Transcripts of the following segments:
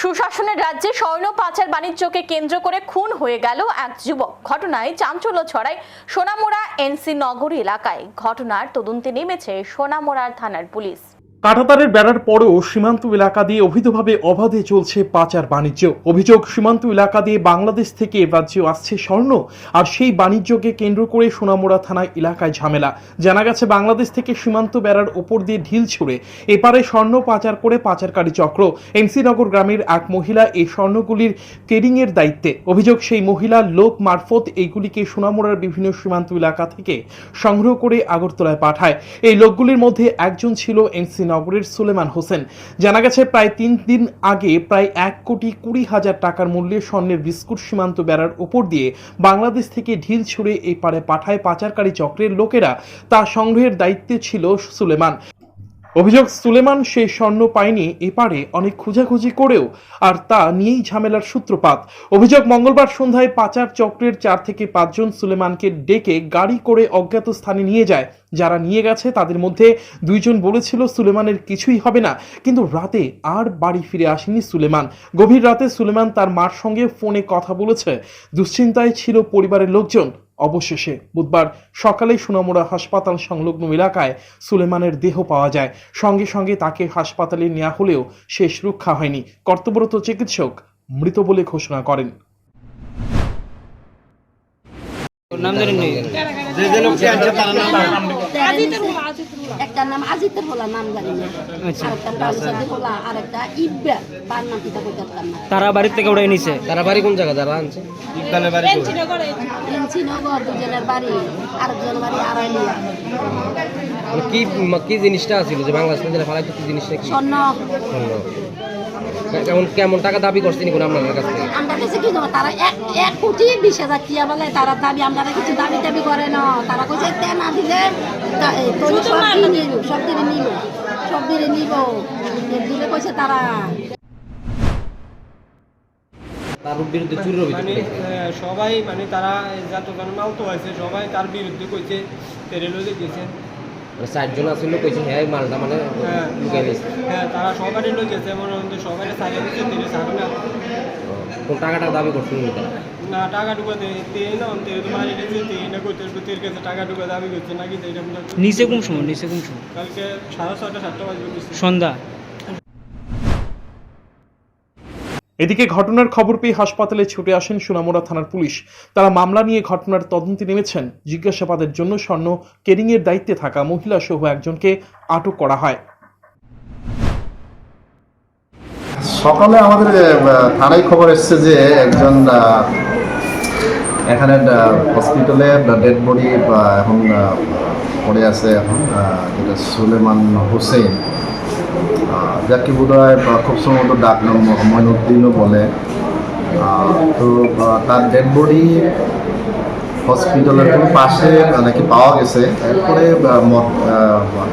সুশাসনের রাজ্যে স্বর্ণ পাচার বাণিজ্যকে কেন্দ্র করে খুন হয়ে গেল এক যুবক। ঘটনায় চাঞ্চল্য ছড়ায় সোনামুড়া এনসি নগর এলাকায়। ঘটনার তদন্তে নেমেছে সোনামুড়ার থানার পুলিশ। কাঁটাতারের বেড়ার পরেও সীমান্ত এলাকা দিয়ে অবৈধভাবে অবাধে চলছে পাচার বাণিজ্য। অভিযোগ, সীমান্ত এলাকা দিয়ে বাংলাদেশ থেকে রাজ্যে আসছে স্বর্ণ, আর সেই বাণিজ্যকে কেন্দ্র করে সোনামুড়া থানায় এলাকায় ঝামেলা। জানা গেছে, বাংলাদেশ থেকে সীমান্ত বেড়ার ওপর দিয়ে ঢিল ছুড়ে এপারে স্বর্ণ পাচার করে পাচারকারী চক্র। এনসিনগর গ্রামের এক মহিলা এই স্বর্ণগুলির কেরিংয়ের দায়িত্বে। অভিযোগ, সেই মহিলার লোক মারফত এইগুলিকে সোনামুড়ার বিভিন্ন সীমান্ত এলাকা থেকে সংগ্রহ করে আগরতলায় পাঠায়। এই লোকগুলির মধ্যে একজন ছিল এনসি নগরের সুলেমান হোসেন। জানা গেছে, প্রায় তিন দিন আগে প্রায় এক কোটি কুড়ি হাজার টাকার মূল্যে স্বর্ণের বিস্কুট সীমান্ত বেড়ার উপর দিয়ে বাংলাদেশ থেকে ঢিল ছুড়ে এই পারে পাঠায় পাচারকারী চক্রের লোকেরা। তা সংগ্রহের দায়িত্বে ছিল সুলেমান। অভিযোগ, সুলেমান সে স্বর্ণ পায়নি, এপারে অনেক খোঁজাখুঁজি করেও আর তা নিয়েই ঝামেলার সূত্রপাত। অভিযোগ, মঙ্গলবার সন্ধ্যায় পাচার চক্রের চার থেকে পাঁচজন সুলেমানকে ডেকে গাড়ি করে অজ্ঞাত স্থানে নিয়ে যায়। যারা নিয়ে গেছে, তাদের মধ্যে দুইজন বলেছিল, সুলেমানের কিছুই হবে না। কিন্তু রাতে আর বাড়ি ফিরে আসেনি সুলেমান। গভীর রাতে সুলেমান তার মার সঙ্গে ফোনে কথা বলেছে। দুশ্চিন্তায় ছিল পরিবারের লোকজন। অবশেষে বুধবার সকালে সোনামুড়া হাসপাতাল সংলগ্ন এলাকায় সুলেমানের দেহ পাওয়া যায়। সঙ্গে সঙ্গে তাকে হাসপাতালে নেওয়া হলেও শেষ রক্ষা হয়নি। কর্তব্যরত চিকিৎসক মৃত বলে ঘোষণা করেন। ওর নাম জানেন নি? একটা নাম আজিতের হোলা নাম জানি না। আচ্ছা। আরেকটা পালসাদি হোলা আরেকটা ইব্বা তার নাম কিতা কইতে পারতাম না। তারা বাড়ির থেকে উড়াই নিছে। তারা বাড়ি কোন জায়গা যারা আনছে। বাড়ি ইঞ্চিনগর দুজনের বাড়ি আরেকজন বাড়ি আড়াইলিয়া কি কি জিনিসটা আছিল যে বাংলাদেশ ফালাইতে কি জিনিসটা কি স্বর্ণ। কেমন কেমন টাকা দাবি করছেন কোন আপনাদের কাছ আমরা কাছে কি জানো তারা এক এক কোটি বিশ হাজার টিয়া বলে তারা দাবি আমরা কিছু দাবি টাবি করে না। তারা কইছে তে না দিলে সব দিয়ে নিব সব দিয়ে নিব সব দিয়ে নিব। দিলে কইছে তারা তার বিরুদ্ধে চুরির অভিযোগ মানে সবাই মানে তারা যতজন মালতো আছে সবাই তার বিরুদ্ধে কইছে তেরে লইতে গেছে। মানে চারজন আসছিল কইছে হ্যাঁ মালটা মানে হ্যাঁ লুকাই নিয়েছে হ্যাঁ তারা সবারই লই গেছে মনে হচ্ছে সবাই সারিয়ে দিচ্ছে তেরে সারে না। কোন টাকাটা দাবি তারা? না টাকা না তেরে তো মারি গেছে তে না কইতে তের কাছে টাকা ঢুকা দাবি করছে নাকি এটা নিচে কোন সময় নিচে কোন সময়? কালকে সাড়ে ছয়টা সাতটা বাজবে সন্ধ্যা? এদিকে ঘটনার খবর পেয়ে হাসপাতালে ছুটে আসেন সোনামুড়া থানার পুলিশ। তারা মামলা নিয়ে ঘটনার তদন্তে নেমেছেন। জিজ্ঞাসাবাদের জন্য স্বর্ণ কেরিংয়ের দায়িত্বে থাকা মহিলা সহ একজনকে আটক করা হয়। সকালে আমাদের থানায় খবর এসছে যে একজন এখানে হসপিটালে ডেড বডি এখন পড়ে আছে এখন যেটা সুলেমান হোসেন। যাকে বোধ হয় খুব সম্ভবত ডাক নাম ময়নুদ্দিনও বলে। তো তার ডেড বডি হসপিটালের পাশে নাকি পাওয়া গেছে। এরপরে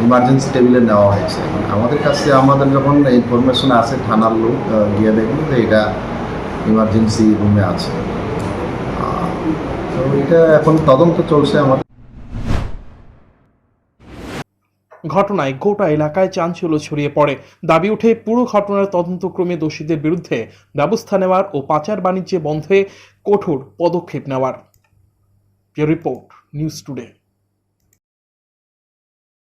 ইমার্জেন্সি টেবিলে নেওয়া হয়েছে। আমাদের কাছে, আমাদের যখন ইনফরমেশন আছে থানার লোক গিয়ে দেখল যে এটা ইমার্জেন্সি রুমে আছে। তো এটা এখন তদন্ত চলছে আমাদের ঘটনায় গোটা এলাকায় চাঞ্চল্য ছড়িয়ে পড়ে। দাবি উঠে পুরো ঘটনার তদন্তক্রমে দোষীদের বিরুদ্ধে ব্যবস্থা নেওয়ার ও পাচার বাণিজ্যে বন্ধে কঠোর পদক্ষেপ নেওয়ার। Report, news today.